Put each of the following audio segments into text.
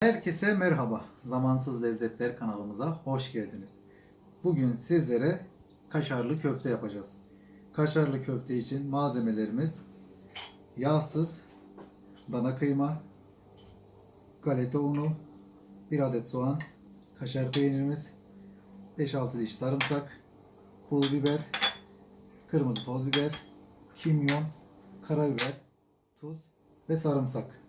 Herkese merhaba. Zamansız Lezzetler kanalımıza hoş geldiniz. Bugün sizlere kaşarlı köfte yapacağız. Kaşarlı köfte için malzemelerimiz yağsız dana kıyma, galeta unu, 1 adet soğan, kaşar peynirimiz, 5-6 diş sarımsak, pul biber, kırmızı toz biber, kimyon, karabiber, tuz ve sarımsak.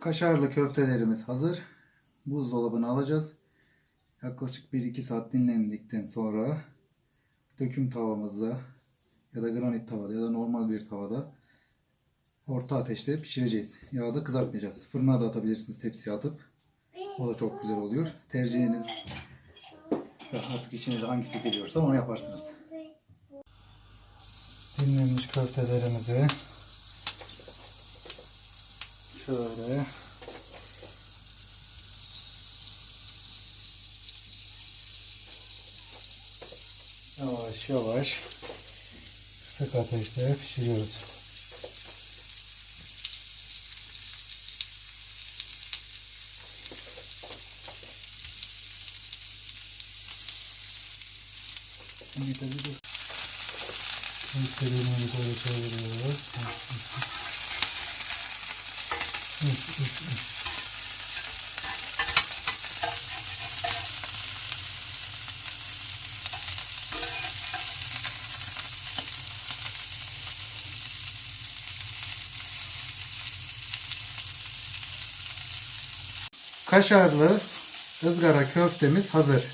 Kaşarlı köftelerimiz hazır. Buzdolabına alacağız. Yaklaşık 1-2 saat dinlendikten sonra döküm tavamızda ya da granit tavada ya da normal bir tavada orta ateşte pişireceğiz. Yağda kızartmayacağız. Fırına da atabilirsiniz tepsiye atıp. O da çok güzel oluyor. Tercihiniz artık işinize hangisi geliyorsa onu yaparsınız. dinlenmiş köftelerimizi şöyle yavaş yavaş kısık ateşte pişiriyoruz. Şimdi tabii bu köftelerimizi böyle çeviriyoruz. Kaşarlı ızgara köftemiz hazır.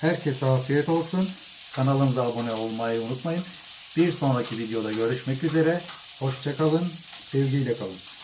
Herkese afiyet olsun. Kanalımıza abone olmayı unutmayın. Bir sonraki videoda görüşmek üzere. Hoşçakalın. Sevgiyle kalın.